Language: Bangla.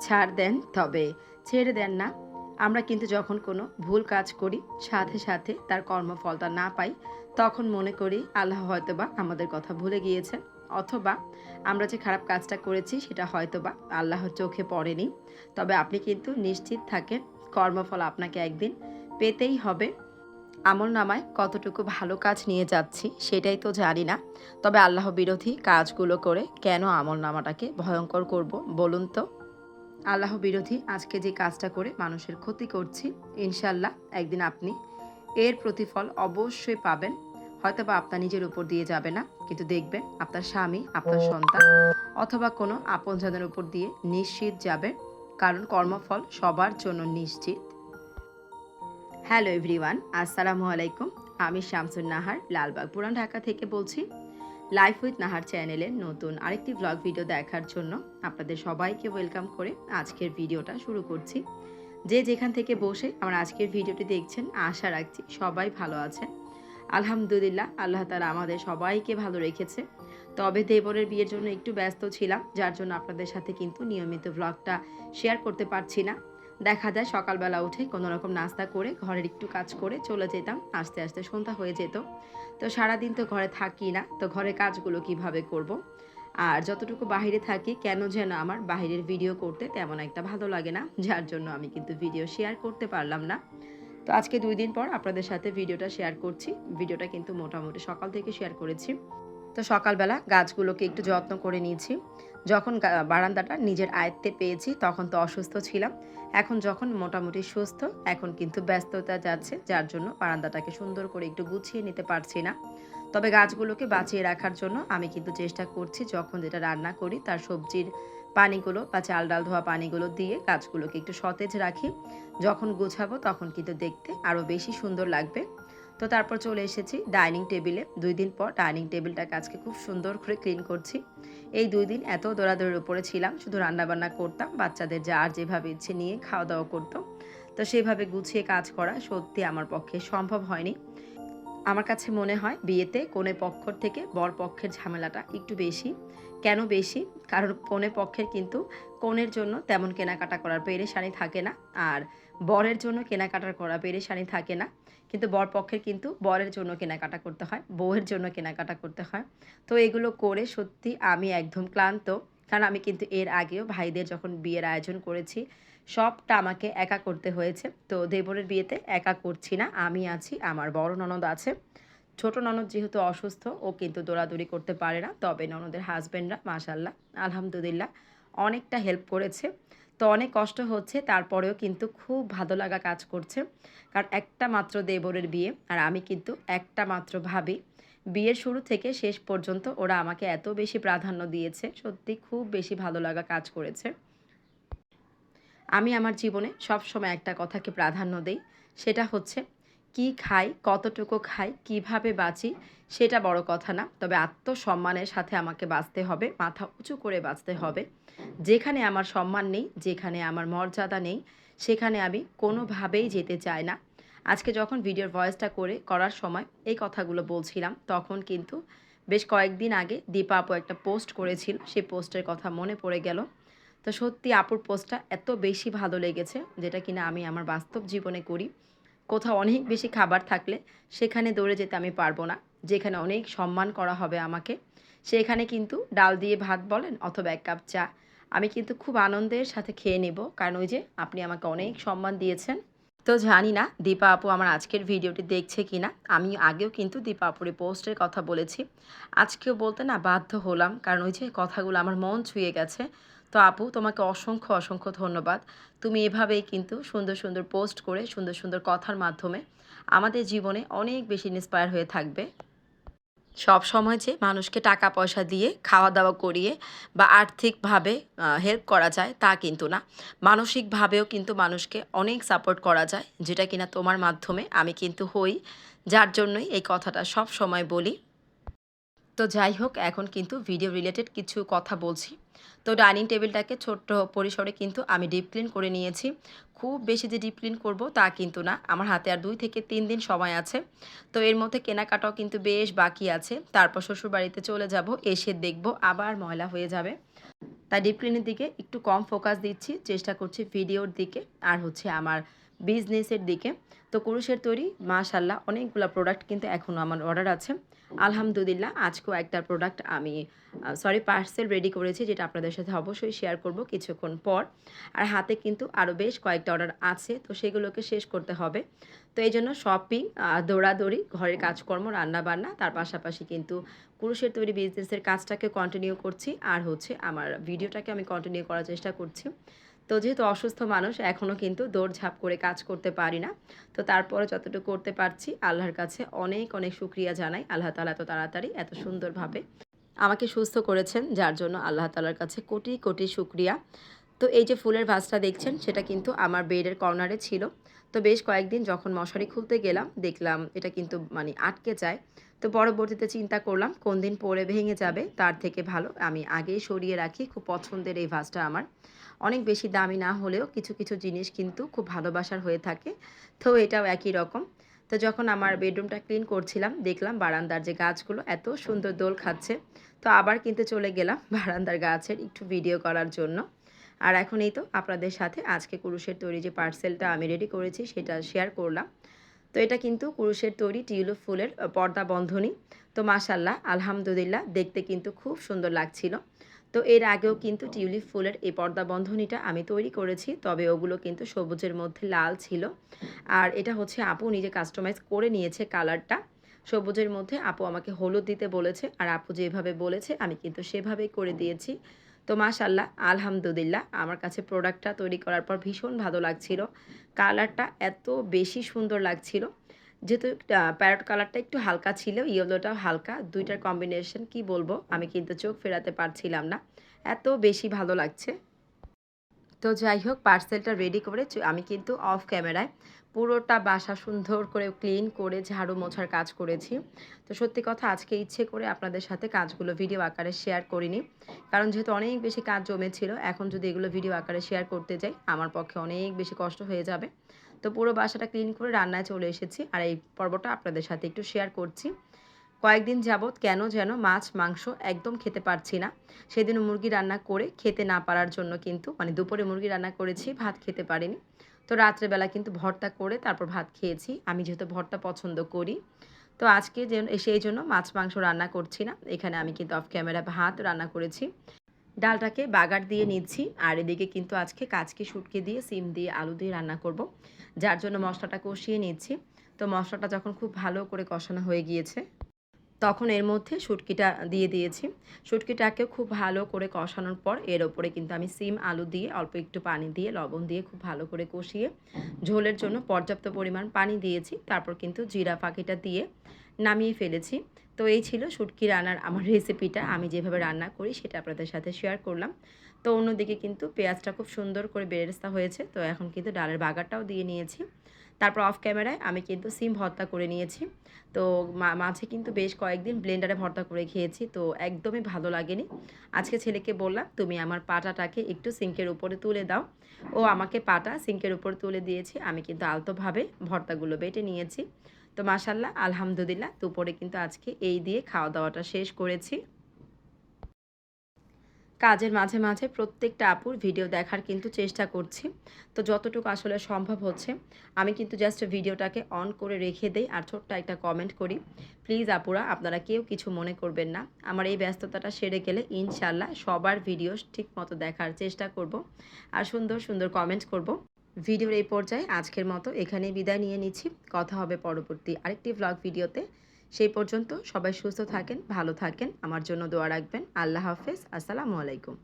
ছাড় দেন, তবে ছেড়ে দেন না। আমরা কিন্তু যখন কোনো ভুল কাজ করি, সাথে সাথে তার কর্মফলটা না পাই, তখন মনে করি আল্লাহ হয়তোবা আমাদের কথা ভুলে গিয়েছেন। অথবা আমরা যে খারাপ কাজটা করেছি, সেটা হয়তোবা আল্লাহর চোখে পড়েনি। তবে আপনি কিন্তু নিশ্চিত থাকেন, কর্মফল আপনাকে একদিন পেতেই হবে। আমল নামায় কতটুকু ভালো কাজ নিয়ে যাচ্ছি, সেটাই তো জানি না। তবে আল্লাহ বিরোধী কাজগুলো করে কেন আমল নামাটাকে ভয়ঙ্কর করব, বলুন তো? আল্লাহ বিরোধী আজকে যে কাজটা করে মানুষের ক্ষতি করছি ইনশাল্লাহ একদিন আপনি এর প্রতিফল অবশ্যই পাবেন। হয়তো বা আপনার নিজের উপর দিয়ে যাবে না, কিন্তু দেখবেন আপনার স্বামী, আপনার সন্তান অথবা কোনো আপনজনের উপর দিয়ে নিশ্চিত যাবে, কারণ কর্মফল সবার জন্য নিশ্চিত। হ্যালো এভরিওয়ান, আসসালামু আলাইকুম। আমি শামসুন নাহার লালবাগ পুরান ঢাকা থেকে বলছি লাইফ উইথ নাহার চ্যানেলের নতুন আরেকটি ব্লগ ভিডিও দেখার জন্য আপনাদের সবাইকে ওয়েলকাম করে আজকের ভিডিওটা শুরু করছি। যে যেখান থেকে বসে আমার আজকের ভিডিওটি দেখছেন, আশা রাখছি সবাই ভালো আছেন। আলহামদুলিল্লাহ, আল্লাহ তালা আমাদের সবাইকে ভালো রেখেছে। তবে দেবরের বিয়ের জন্য একটু ব্যস্ত ছিলাম, যার জন্য আপনাদের সাথে কিন্তু নিয়মিত ব্লগটা শেয়ার করতে পারছি না। দেখা যায় সকালবেলা উঠে কোনো রকম নাস্তা করে, ঘরের একটু কাজ করে চলে যেতাম। আস্তে আস্তে সন্ধ্যা হয়ে যেত। তো সারাদিন তো ঘরে থাকি না। তো ঘরের কাজগুলো কীভাবে করব। আর যতটুকু বাইরে থাকি, কেন যেন আমার বাইরের ভিডিও করতে তেমন একটা ভালো লাগে না। যার জন্য আমি কিন্তু ভিডিও শেয়ার করতে পারলাম না। তো আজকে দুই দিন পর আপনাদের সাথে ভিডিওটা শেয়ার করছি। ভিডিওটা কিন্তু মোটামুটি সকাল থেকে শেয়ার করেছি। তো সকালবেলা গাছগুলোকে একটু যত্ন করে নিয়েছি। যখন বারান্দাটা নিজের আয়ত্তে পেয়েছি, তখন তো অসুস্থ ছিলাম। এখন যখন মোটামুটি সুস্থ, এখন কিন্তু ব্যস্ততা যাচ্ছে, যার জন্য বারান্দাটাকে সুন্দর করে একটু গুছিয়ে নিতে পারছি না। তবে গাছগুলোকে বাঁচিয়ে রাখার জন্য আমি কিন্তু চেষ্টা করছি, যখন যেটা রান্না করি, তার সবজির পানিগুলো বা চাল ডাল ধোয়া পানিগুলো দিয়ে গাছগুলোকে একটু সতেজ রাখি। যখন গুছাবো, তখন কিন্তু দেখতে আরও বেশি সুন্দর লাগবে। তো তারপর চলে এসেছি ডাইনিং টেবিলে। দুই দিন পর ডাইনিং টেবিলটাকে আজকে খুব সুন্দর করে ক্লিন করছি। এই দুই দিন এত দৌড়াদৌড়ির উপরে ছিলাম, শুধু রান্নাবান্না করতাম, বাচ্চাদের যা আর যেভাবে ইচ্ছে নিয়ে খাওয়া দাওয়া করতো তো সেভাবে গুছিয়ে কাজ করা সত্যি আমার পক্ষে সম্ভব হয়নি। আমার কাছে মনে হয় বিয়েতে কোনে পক্ষর থেকে বর পক্ষের ঝামেলাটা একটু বেশি। কেন বেশি? কারণ কোনে পক্ষের কিন্তু কোণের জন্য তেমন কেনাকাটা করার পেরেশানি থাকে না, আর বরের জন্য কেনাকাটার করা পেরেশানি থাকে না। কিন্তু বর পক্ষের কিন্তু বরের জন্য কেনাকাটা করতে হয়, বউয়ের জন্য কেনাকাটা করতে হয়। তো এগুলো করে সত্যি আমি একদম ক্লান্ত, কারণ আমি কিন্তু এর আগেও ভাইদের যখন বিয়ের আয়োজন করেছি, সবটা আমাকে একা করতে হয়েছে। তো দেবরের বিয়েতে একা করছি না, আমি আছি, আমার বড় ননদ আছে। ছোট ননদ যেহেতু অসুস্থ, ও কিন্তু দৌড়াদৌড়ি করতে পারে না, তবে ননদের হাজব্যান্ডরা মাশাল্লাহ আলহামদুলিল্লাহ, অনেকটা হেল্প করেছে। তো অনেক কষ্ট হচ্ছে, তারপরেও কিন্তু খুব ভালো লাগা কাজ করছে। কারণ একটা মাত্র দেবরের বিয়ে, আর আমি কিন্তু একটা মাত্র ভাবি, বিয়ের শুরু থেকে শেষ পর্যন্ত ওরা আমাকে এত বেশি প্রাধান্য দিয়েছে, সত্যি খুব বেশি ভালো লাগা কাজ করেছে। আমি আমার জীবনে সব সময় একটা কথাকে প্রাধান্য দিই, সেটা হচ্ছে কি খাই, কতটুকু খাই, কীভাবে বাঁচি, সেটা বড় কথা না। তবে আত্মসম্মানের সাথে আমাকে বাঁচতে হবে, মাথা উঁচু করে বাঁচতে হবে। যেখানে আমার সম্মান নেই, যেখানে আমার মর্যাদা নেই, সেখানে আমি কোনোভাবেই যেতে চাই না। আজকে যখন ভিডিওর ভয়েসটা করে, করার সময় এই কথাগুলো বলছিলাম, তখন কিন্তু বেশ কয়েকদিন আগে দীপা আপু একটা পোস্ট করেছিল সেই পোস্টের কথা মনে পড়ে গেল। তো সত্যি আপুর পোস্টটা এত বেশি ভালো লেগেছে, যেটা কিনা আমি আমার বাস্তব জীবনে করি। কোথাও অনেক বেশি খাবার থাকলে সেখানে দৌড়ে যেতে আমি পারব না। যেখানে অনেক সম্মান করা হবে আমাকে। সেখানে কিন্তু ডাল দিয়ে ভাত বলেন অথবা এক কাপ চা। আমি কিন্তু খুব আনন্দের সাথে খেয়ে নেব। কারণ ওই যে আপনি আমাকে অনেক সম্মান দিয়েছেন। তো জানি না দীপা আপু আমার আজকের ভিডিওটি দেখছে কি না আমি আগেও কিন্তু দীপা আপুর পোস্টের কথা বলেছি। আজকেও বলতে না বাধ্য হলাম। কারণ ওই যে কথাগুলো আমার মন ছুঁয়ে গেছে। তো আপু, তোমাকে অসংখ্য অসংখ্য ধন্যবাদ। তুমি এভাবেই কিন্তু সুন্দর সুন্দর পোস্ট করে সুন্দর সুন্দর কথার মাধ্যমে আমাদের জীবনে অনেক বেশি ইন্সপায়ার হয়ে থাকবে। সব সময় যে মানুষকে টাকা পয়সা দিয়ে খাওয়া দাওয়া করিয়ে বা আর্থিকভাবে হেল্প করা যায় তা কিন্তু না। মানসিকভাবেও কিন্তু মানুষকে অনেক সাপোর্ট করা যায়, যেটা কিনা তোমার মাধ্যমে আমি কিন্তু হই। যার জন্যই এই কথাটা সব সময় বলি। তো যাই হোক, এখন কিন্তু ভিডিও রিলেটেড কিছু কথা বলছি। তো ডাইনিং টেবিলটাকে ছোট্ট পরিসরে কিন্তু আমি ডিপ ক্লিন করে নিয়েছি। খুব বেশি যে ডিপ ক্লিন করব তা কিন্তু না, আমার হাতে আর দুই থেকে তিন দিন সময় আছে। তো এর মধ্যে কেনাকাটাও কিন্তু বেশ বাকি আছে। তারপর শ্বশুরবাড়িতে চলে যাব, এসে দেখব আবার ময়লা হয়ে যাবে। তাই ডিপ ক্লিনের দিকে একটু কম ফোকাস দিচ্ছি, চেষ্টা করছি ভিডিওর দিকে। আর হচ্ছে আমার বিজনেসের দিকে। তো কুরুশের তৈরি মাশাল্লাহ অনেকগুলো প্রোডাক্ট কিন্তু এখনও আমার অর্ডার আছে। আলহামদুলিল্লাহ, আজকেও একটা প্রোডাক্ট আমি সরি পার্সেল রেডি করেছি, যেটা আপনাদের সাথে অবশ্যই শেয়ার করব কিছুক্ষণ পর। আর হাতে কিন্তু আরও বেশ কয়েকটা অর্ডার আছে, তো সেগুলোকে শেষ করতে হবে। তো এই জন্য শপিং দৌড়াদৌড়ি, ঘরের কাজকর্ম, রান্নাবান্না, তার পাশাপাশি কিন্তু পুরুষের তৈরি বিজনেসের কাজটাকে কন্টিনিউ করছি। আর হচ্ছে আমার ভিডিওটাকে আমি কন্টিনিউ করার চেষ্টা করছি। তো যেহেতু অসুস্থ মানুষ এখনও কিন্তু দৌড়ঝাঁপ করে কাজ করতে পারি না। তো তারপরে যতটুকু করতে পারছি, আল্লাহর কাছে অনেক অনেক শুক্রিয়া জানাই। আল্লাহ তালা এত তাড়াতাড়ি, এত সুন্দরভাবে আমাকে সুস্থ করেছেন, যার জন্য আল্লাহ তালার কাছে কোটি কোটি শুক্রিয়া। তো এই যে ফুলের ভাসটা দেখছেন, সেটা কিন্তু আমার বেডের কর্নারে ছিল। তো বেশ কয়েকদিন যখন মশারি খুলতে গেলাম, দেখলাম এটা কিন্তু মানে আটকে যায়। তো পরবর্তীতে চিন্তা করলাম, কোন দিন পরে ভেঙে যাবে, তার থেকে ভালো। আমি আগেই সরিয়ে রাখি, খুব পছন্দের এই ভাসটা আমার। অনেক বেশি দামি না হলেও কিছু কিছু জিনিস কিন্তু খুব ভালোবাসার হয়ে থাকে। তো এটাও একই রকম। তো যখন আমার বেডরুমটা ক্লিন করছিলাম, দেখলাম বারান্দার যে গাছগুলো এত সুন্দর দোল খাচ্ছে। তো আবার কিন্তু চলে গেলাম বারান্দার গাছের একটু ভিডিও করার জন্য। আর এখন এই তো আপনাদের সাথে আজকে কুরুশের তৈরি যে পার্সেলটা আমি রেডি করেছি, সেটা শেয়ার করলাম। তো এটা কিন্তু কুরুশের তৈরি টিউলিপ ফুলের পর্দা বন্ধনী। তো মাসাল্লাহ আলহামদুলিল্লাহ, দেখতে কিন্তু খুব সুন্দর লাগছিল। তো এর আগেও কিন্তু টিউলিপ ফুলের এই পর্দা বন্ধনীটা আমি তৈরি করেছি, তবে ওগুলো কিন্তু সবুজের মধ্যে লাল ছিল। আর এটা হচ্ছে আপু নিজে কাস্টমাইজ করে নিয়েছে কালারটা। সবুজের মধ্যে আপু আমাকে হলুদ দিতে বলেছে, আর আপু যেভাবে বলেছে আমি কিন্তু সেভাবেই করে দিয়েছি। তো মাশাল্লাহ আলহামদুলিল্লাহ, আমার কাছে প্রোডাক্টটা তৈরি করার পর ভীষণ ভালো লাগছিল। কালারটা এত বেশি সুন্দর লাগছিল। যেহেতু প্যারট কালারটা একটু হালকা ছিল ইয়েলোটাও হালকা। দুইটার কম্বিনেশন কি বলব? আমি কিন্তু চোখ ফেরাতে পারছিলাম না। এত বেশি ভালো লাগছে। তো যাই হোক পার্সেলটা রেডি করে আমি কিন্তু অফ ক্যামেরায় পুরোটা বাসা সুন্দর করে ক্লিন করে ঝাড়ু মোছার কাজ করেছি। তো সত্যি কথা, আজকে ইচ্ছে করে আপনাদের সাথে কাজগুলো ভিডিও আকারে শেয়ার করিনি। কারণ যেহেতু অনেক বেশি কাজ জমেছিল, এখন যদি এগুলো ভিডিও আকারে শেয়ার করতে যাই, আমার পক্ষে অনেক বেশি কষ্ট হয়ে যাবে। তো পুরো বাসাটা ক্লিন করে রান্নায় চলে এসেছি আর এই পর্বটা আপনাদের সাথে একটু শেয়ার করছি। কয়েকদিন যাবৎ কেন যেন মাছ, মাংস একদম খেতে পারছি না। সেদিন মুরগি রান্না করে খেতে না পারার জন্য কিন্তু মানে দুপুরে মুরগি রান্না করেছি, ভাত খেতে পারিনি। তো রাত্রেবেলা কিন্তু ভর্তা করে তারপর ভাত খেয়েছি। আমি যেহেতু ভর্তা পছন্দ করি, তো আজকে যে সেই জন্য মাছ, মাংস রান্না করছি না। এখানে আমি কিন্তু অফ ক্যামেরা ভাত রান্না করেছি। ডালটাকে বাগার দিয়ে নিচ্ছি, আর এদিকে কিন্তু আজকে কাচকি শুটকে দিয়ে, সিম দিয়ে আলু দিয়ে রান্না করব। যার জন্য মশলাটা কষিয়ে নিচ্ছি। তো মশলাটা যখন খুব ভালো করে কষানো হয়ে গিয়েছে, তখন এর মধ্যে শুটকিটা দিয়ে দিয়েছি। শুটকিটাকেও খুব ভালো করে কষানোর পর, এর ওপরে কিন্তু আমি সিম, আলু দিয়ে অল্প একটু পানি দিয়ে, লবণ দিয়ে খুব ভালো করে কষিয়ে ঝোলের জন্য পর্যাপ্ত পরিমাণ পানি দিয়েছি। তারপর কিন্তু জিরা পাখিটা দিয়ে নামিয়ে ফেলেছি। তো এই ছিল শুটকি রান্নার আমার রেসিপিটা আমি যেভাবে রান্না করি সেটা আপনাদের সাথে শেয়ার করলাম। তো অন্যদিকে কিন্তু পেঁয়াজটা খুব সুন্দর করে বেরেস্তা হয়েছে। তো এখন কিন্তু ডালের বাগারটাও দিয়ে নিয়েছি। তারপর অফ ক্যামেরায় আমি কিন্তু সিম ভর্তা করে নিয়েছি। তো মাঝে কিন্তু বেশ কয়েকদিন ব্লেন্ডারে ভর্তা করে খেয়েছি। তো একদমই ভালো লাগেনি। আজকে ছেলেকে বললাম, তুমি আমার পাটাটাকে একটু সিঙ্কের উপরে তুলে দাও। ও আমাকে পাটা সিঙ্কের উপরে তুলে দিয়েছে। আমি কিন্তু আলতোভাবে ভর্তাগুলো বেটে নিয়েছি। তো মাসাল্লাহ আলহামদুলিল্লাহ, দুপুরে কিন্তু আজকে এই দিয়ে খাওয়া দাওয়াটা শেষ করেছি। কাজের মাঝে মাঝে প্রত্যেকটা আপুর ভিডিও দেখার কিন্তু চেষ্টা করছি। তো যতটুকু আসলে সম্ভব হচ্ছে, আমি কিন্তু জাস্ট ভিডিওটাকে অন করে রেখে দেই আর ছোট্ট একটা কমেন্ট করি। প্লিজ আপুরা, আপনারা কেউ কিছু মনে করবেন না। আমার এই ব্যস্ততাটা সেরে গেলে ইনশাল্লাহ সবার ভিডিও ঠিক মতো দেখার চেষ্টা করব। আর সুন্দর সুন্দর কমেন্ট করব। ভিডিওর এই পর্যায়ে আজকের মতো এখানেই বিদায় নিয়ে নিচ্ছি। কথা হবে পরবর্তী আরেকটি ব্লগ ভিডিওতে। সেই পর্যন্ত সবাই সুস্থ থাকেন, ভালো থাকেন। আমার জন্য দোয়া রাখবেন। আল্লাহ হাফেজ। আসসালামু আলাইকুম।